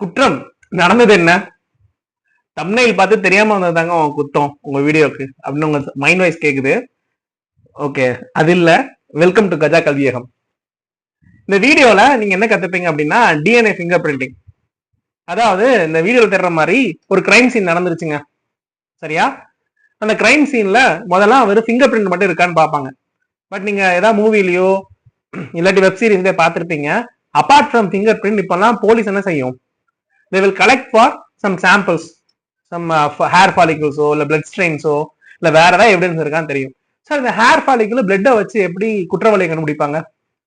குற்றம் நடந்தது என்ன? தம்னையில் பார்த்து தெரியாம வந்ததாங்க உங்க குத்தம் உங்க வீடியோக்கு அப்படின்னு உங்க மைண்ட் வைஸ் கேக்குது. ஓகே அது இல்ல. Welcome to Gaja Kalviyagam. இந்த வீடியோல நீங்க என்ன கத்துப்பீங்க அப்படின்னா டிஎன்ஏ ஃபிங்கர் பிரிண்டிங் அதாவது இந்த வீடியோல தெரியற மாதிரி ஒரு கிரைம் சீன் நடந்துருச்சுங்க. சரியா? அந்த கிரைம் சீன்ல முதல்ல வெறும் ஃபிங்கர் பிரிண்ட் மட்டும் இருக்கான்னு பார்ப்பாங்க. பட் நீங்க ஏதாவது மூவிலையோ இல்லாட்டி வெப் சீரிஸ்ல பார்த்துருப்பீங்க. அபார்ட் ஃப்ரம் ஃபிங்கர் பிரிண்ட் இப்பெல்லாம் போலீஸ் என்ன செய்யும்? They will collect for some samples some hair ஃபாலிகல்ஸோ இல்லை பிளட் ஸ்ட்ரெயின்ஸோ இல்லை வேற ஏதாவது எவிடன்ஸ் இருக்கான்னு தெரியும். சார் இந்த ஹேர் ஃபாலிக்கல் பிளட்டை வச்சு எப்படி குற்றவாளியை கண்டுபிடிப்பாங்க?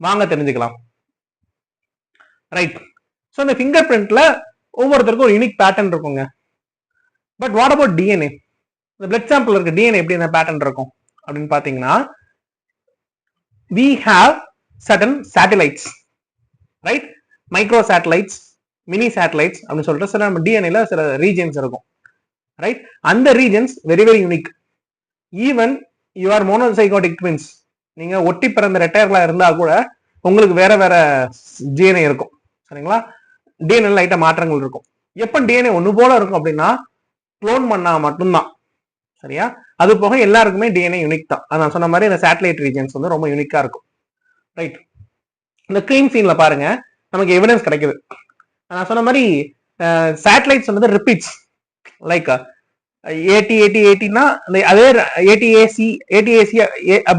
வாங்க தெரிஞ்சுக்கலாம். ரைட் ஸோ இந்த ஃபிங்கர் பிரிண்ட்ல ஒவ்வொருத்தருக்கும் ஒரு யூனிக் பேட்டர்ன் இருக்குங்க. பட் வாட் அபவுட் டிஎன்ஏ இந்த பிளட் சாம்பிள் இருக்க டிஎன்ஏ எப்படி என்ன பேட்டர்ன் இருக்கும்? அப்படின்னு பார்த்தீங்கன்னா we have sudden satellites right micro satellites mini satellites அப்படின்னு சொல்லிட்டு சில நம்ம டிஎன்ஏல சில ரீஜன்ஸ் இருக்கும். ரைட் அந்த regions very very unique even you are monozygotic twins நீங்க ஒட்டி பிறந்த ரெட்டையர்களா இருந்தா கூட உங்களுக்கு வேற வேற டிஎன்ஏ இருக்கும். சரிங்களா? டிஎன்ஏ லைட்டா மாற்றங்கள் இருக்கும். எப்போ டிஎன்ஏ ஒன்று போல இருக்கும் அப்படின்னா க்ளோன் பண்ணா மட்டும்தான். சரியா? அது போக எல்லாருக்குமே டிஎன்ஏ யூனிக் தான். நான் சொன்ன மாதிரி இந்த சேட்டலைட் ரீஜன்ஸ் வந்து ரொம்ப யூனிக்கா இருக்கும். ரைட் இந்த கிரீம் சீன்ல பாருங்க நமக்கு எவிடன்ஸ் கிடைக்குது. நான் சொன்ன மாதிரி சேட்டலைட்ஸ் வந்து ரிப்பீட்ஸ் லைக் ஏடி ஏடி ஏடினா அதே ஏடி ஏசி ஏடி ஏசி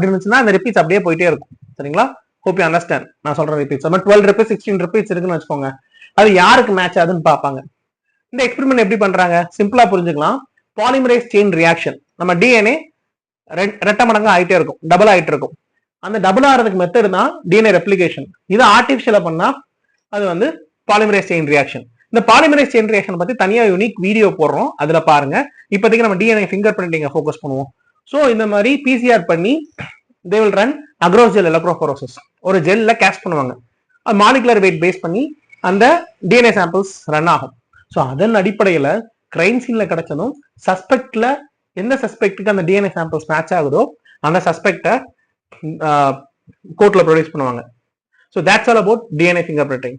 இருந்துச்சுன்னா அந்த ரிப்பீட்ஸ் அப்படியே போயிட்டே இருக்கும். சரிங்களா? ஹோப் யூ அண்டர்ஸ்டாண்ட் நான் சொல்ற ரிப்பீட்ஸ் நம்ம டுவெல் ரிப்பீட் சிக்ஸ்டீன் ரிப்பீட்ஸ் இருக்குன்னு வச்சுக்கோங்க. அது யாருக்கு மேட்ச் ஆகுதுன்னு பார்ப்பாங்க. இந்த எக்ஸ்பெரிமெண்ட் எப்படி பண்றாங்க? சிம்பிளா புரிஞ்சுக்கலாம். பாலிமரைஸ் செயின் ரியாக்ஷன் நம்ம டிஎன்ஏ ரெட்ட மடங்கு ஆகிட்டே இருக்கும். டபுள் ஆகிட்டு இருக்கும். அந்த டபுள் ஆகிறதுக்கு மெத்தட் தான் டிஎன்ஏ ரெப்ளிகேஷன் இது ஆர்டிஃபிஷியலாக பண்ணா அது வந்து பாலிமரைஸ் செயின் ரியாக்ஷன் இந்த பாலிமரைஸ் செயின் ரியாக்ஷன் பத்தி தனியா யூனிக் வீடியோ போடுறோம். அதுல பாருங்க. இப்போதைக்கு நம்ம டிஎன்ஏ ஃபிங்கர் பிரிண்டிங்க ஃபோக்கஸ் பண்ணுவோம். ஸோ இந்த மாதிரி பிசிஆர் பண்ணி they will run agarose gel electrophoresis ஒரு ஜெல்ல கேஷ் பண்ணுவாங்க. அது மாலிகுலர் வெயிட் பேஸ் பண்ணி அந்த டிஎன்ஏ சாம்பிள்ஸ் ரன் ஆகும். ஸோ அதன் அடிப்படையில் கிரைம் சீனில் கிடைச்சதும் சஸ்பெக்டில் எந்த சஸ்பெக்டுக்கு அந்த டிஎன்ஏ சாம்பிள்ஸ் மேட்ச் ஆகுதோ அந்த சஸ்பெக்டை கோர்ட்டில் ப்ரொடியூஸ் பண்ணுவாங்க. So that's all about DNA finger printing